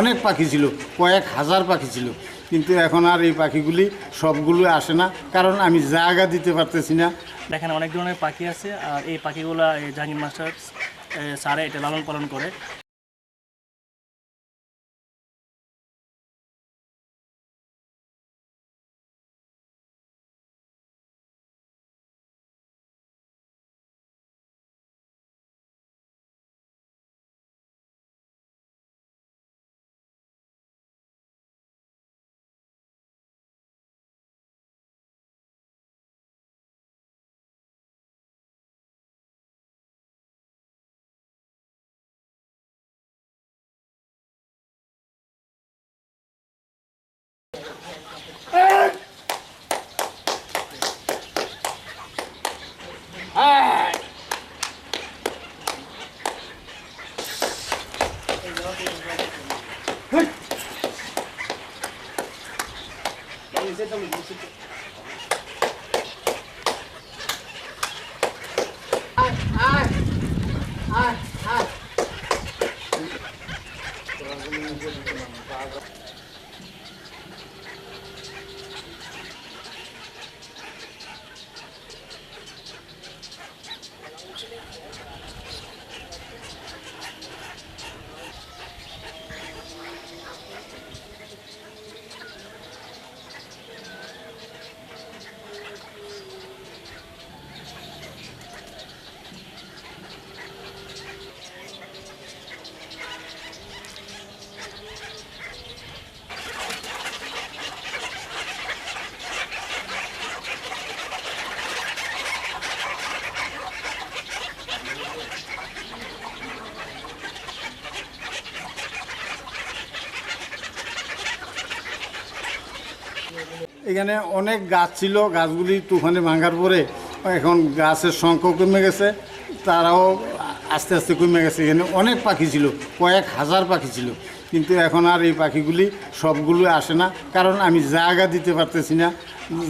অনেক পাখি ছিল, কয়েক হাজার পাখি ছিল। কিন্তু এখন আর এই পাখিগুলি সবগুলো আসে না, কারণ আমি জায়গা দিতে পারতেছি না। দেখেন, অনেক ধরনের পাখি আছে, আর এই পাখিগুলো জাহাঙ্গীর মাস্টার স্যারে এটা লালন পালন করে। 先生とも এখানে অনেক গাছ ছিল, গাছগুলি তুফানে ভাঙার পরে এখন গাছের সংখ্যা কমে গেছে, তারাও আস্তে আস্তে কমে গেছে। এখানে অনেক পাখি ছিল, কয়েক হাজার পাখি ছিল, কিন্তু এখন আর এই পাখিগুলি সবগুলো আসে না, কারণ আমি জায়গা দিতে পারতেছি না,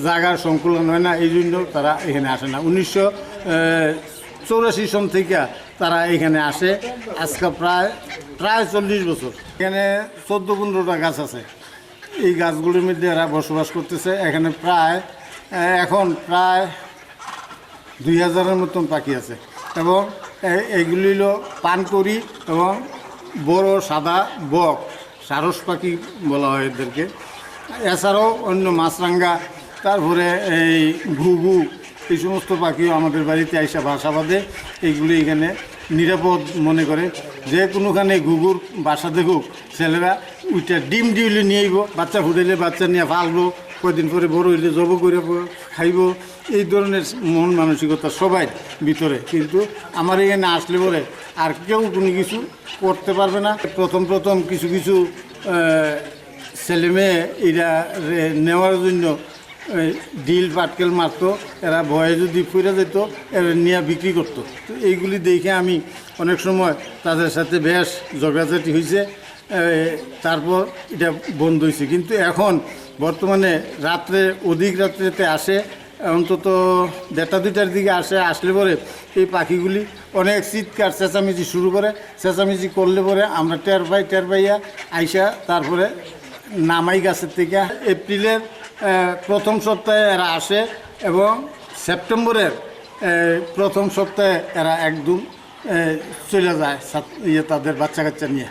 জায়গার সংকুলন হয় না, এই জন্য তারা এখানে আসে না। উনিশশো চৌরাশি সন থেকে তারা এখানে আসে, আজকে প্রায় প্রায় চল্লিশ বছর। এখানে চোদ্দ পনেরোটা গাছ আছে। এই গাছগুলির মধ্যে এরা বসবাস করতেছে। এখানে প্রায় এখন প্রায় দুই হাজারের মতন পাখি আছে। এবং এইগুলি হলো পানকড়ি এবং বড় সাদা বক, সারস পাখি বলা হয় এদেরকে। এছাড়াও অন্য মাছরাঙ্গা, তারপরে এই ঘুঘু, এই সমস্ত পাখিও আমাদের বাড়িতে আইসা বাসা বাঁধে। এইগুলি এখানে নিরাপদ মনে করে। যে কোনোখানে ঘুঘুর বাসা দেখুক, ছেলেরা ওইটা ডিম দিলে নিয়ে আইব বাচ্চা ফুটাইলে বাচ্চা নিয়ে ফালবো কয়দিন পরে বড় হইলে জব করে খাইব। এই ধরনের মন মানসিকতা সবাই ভিতরে। কিন্তু আমার এখানে আসলে পরে আর কেউ কোনো কিছু করতে পারবে না। প্রথম প্রথম কিছু কিছু আহ, ছেলে মেয়ে এরা নেওয়ার জন্য ডিল পাটকেল মারতো। এরা ভয়ে যদি ফুরে যেত এরা নিয়ে বিক্রি করতো। তো এইগুলি দেখে আমি অনেক সময় তাদের সাথে বেশ ঝগড়াঝাটি হয়েছে তারপর এটা বন্ধ হয়েছে কিন্তু এখন বর্তমানে রাত্রে, অধিক রাত্রেতে আসে, অন্তত দেড়টা দুইটার দিকে আসে, আসলে পরে এই পাখিগুলি অনেক চিৎকার, চেঁচামেচি শুরু করে। চেঁচামেচি করলে পরে আমরা টের পাই, টের পাইয়া আইসা তারপরে নামাই গাছের থেকে। এপ্রিলের প্রথম সপ্তাহে এরা আসে এবং সেপ্টেম্বরের প্রথম সপ্তাহে এরা একদম চলে যায় ইয়ে তাদের বাচ্চা কাচ্চা নিয়ে।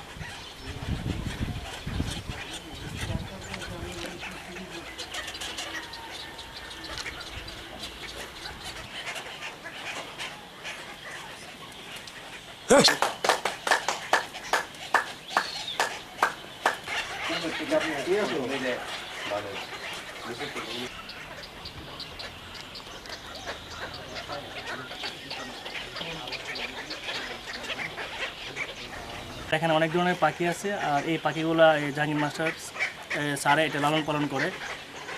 এখানে অনেক ধরনের পাখি আছে, আর এই পাখিগুলো জাহাঙ্গীর মাস্টার স্যারে এটা লালন পালন করে।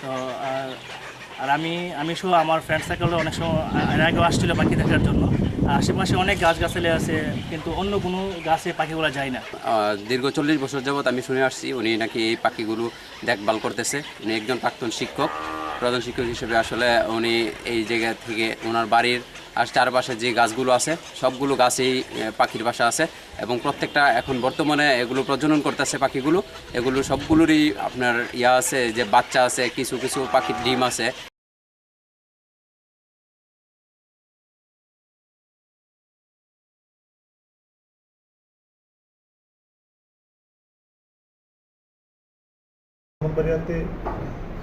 তো, আর আর আমি আমি শুধু আমার ফ্রেন্ড সার্কেলে অনেক সময় আগে আসছিল পাখি দেখার জন্য। আশেপাশে অনেক গাছগাছালি আছে, কিন্তু অন্য কোনো গাছে পাখিগুলো যায় না। দীর্ঘ চল্লিশ বছর যাবৎ আমি শুনে আসছি, উনি নাকি এই পাখিগুলো দেখভাল করতেছে। উনি একজন প্রাক্তন শিক্ষক, প্রধান শিক্ষক হিসেবে আসলে উনি এই জায়গা থেকে ওনার বাড়ির আর চারপাশে যে গাছগুলো আছে, সবগুলো গাছেই পাখির বাসা আছে এবং প্রত্যেকটা এখন বর্তমানে এগুলো প্রজনন করতেছে পাখিগুলো। এগুলো সবগুলোরই আপনার ইয়া আছে, যে বাচ্চা আছে, কিছু কিছু পাখির ডিম আছে।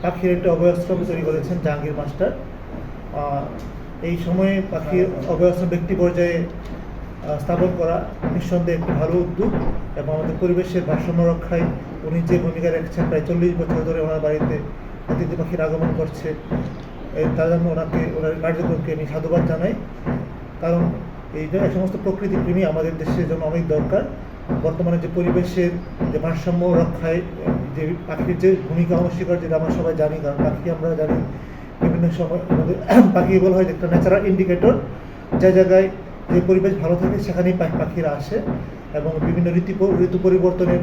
পাখির একটা অভয়াশ্রম তৈরি করেছেন জাহাঙ্গীর মাস্টার। এই সময়ে পাখির অভয়াশ্রম ব্যক্তি পর্যায়ে স্থাপন করা নিঃসন্দেহে একটি ভালো উদ্যোগ এবং আমাদের পরিবেশের ভারসাম্য রক্ষায় উনি যে ভূমিকা রেখেছেন প্রায় চল্লিশ বছর ধরে ওনার বাড়িতে অতিথি পাখির আগমন করছে তার জন্য ওনাকে, ওনার কার্যক্রমকে আমি সাধুবাদ জানাই। কারণ এই সমস্ত প্রকৃতি প্রেমী আমাদের দেশের জন্য অনেক দরকার। বর্তমানে যে পরিবেশের যে ভারসাম্য রক্ষায়, যে পাখির যে ভূমিকা অনস্বীকার যেটা আমরা সবাই জানি, কারণ পাখি আমরা জানি। বিভিন্ন সময় আমাদের পাখি বলা হয় একটা ন্যাচারাল ইন্ডিকেটর যে জায়গায় যে পরিবেশ ভালো থাকে সেখানেই পাখি পাখিরা আসে এবং বিভিন্ন ঋতু ঋতু পরিবর্তনের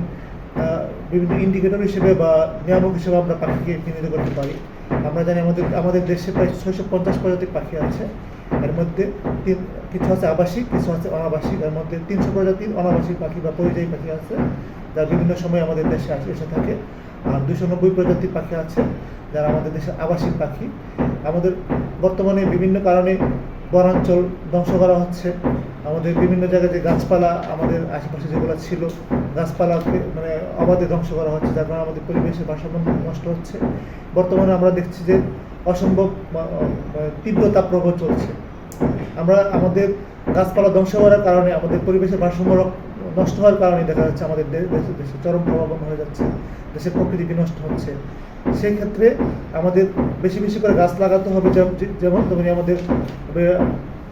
বিভিন্ন ইন্ডিকেটর হিসেবে বা নিয়ামক হিসেবে আমরা পাখিকে চিহ্নিত করতে পারি। আমরা জানি আমাদের আমাদের দেশে প্রায় ছয়শো পঞ্চাশ প্রজাতির পাখি আছে। এর মধ্যে তিন, কিছু আছে আবাসিক, কিছু আছে অনাবাসিক, এর মধ্যে তিনশো প্রজাতির অনাবাসিক পাখি বা পরিযায়ী পাখি আছে, যা বিভিন্ন সময় আমাদের দেশে এসে থাকে। আর দুশো নব্বই প্রজাতির পাখি আছে, যারা আমাদের দেশে আবাসিক পাখি। আমাদের বর্তমানে বিভিন্ন কারণে বনাঞ্চল ধ্বংস করা হচ্ছে। আমাদের বিভিন্ন জায়গায় যে গাছপালা আমাদের আশেপাশে যেগুলো ছিল, গাছপালাকে মানে অবাধে ধ্বংস করা হচ্ছে, যার কারণে আমাদের পরিবেশের ভারসাম্য নষ্ট হচ্ছে। বর্তমানে আমরা দেখছি যে অসম্ভব আহ, আহ, তীব্র তাপপ্রবাহ চলছে। আমরা আমাদের গাছপালা ধ্বংস করার কারণে আমাদের পরিবেশের ভারসাম্য নষ্ট হওয়ার কারণে দেখা যাচ্ছে আমাদের দেশে দেশে চরম প্রভাব হয়ে যাচ্ছে দেশের প্রকৃতি বিনষ্ট হচ্ছে। সেই ক্ষেত্রে আমাদের বেশি বেশি করে গাছ লাগাতে হবে যেমন তেমনি আমাদের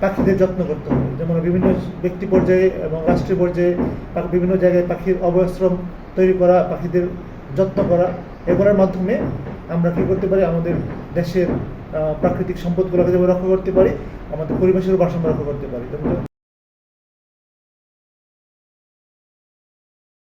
পাখিদের যত্ন করতে হবে। যেমন বিভিন্ন ব্যক্তি পর্যায়ে এবং রাষ্ট্রীয় পর্যায়ে বিভিন্ন জায়গায় পাখির অবশ্রম তৈরি করা পাখিদের যত্ন করা এগুলোর মাধ্যমে আমরা কি করতে পারি? আমাদের দেশের প্রাকৃতিক সম্পদগুলোকে যেমন রক্ষা করতে পারি, আমাদের পরিবেশেরও ভারসাম্য রক্ষা করতে পারি।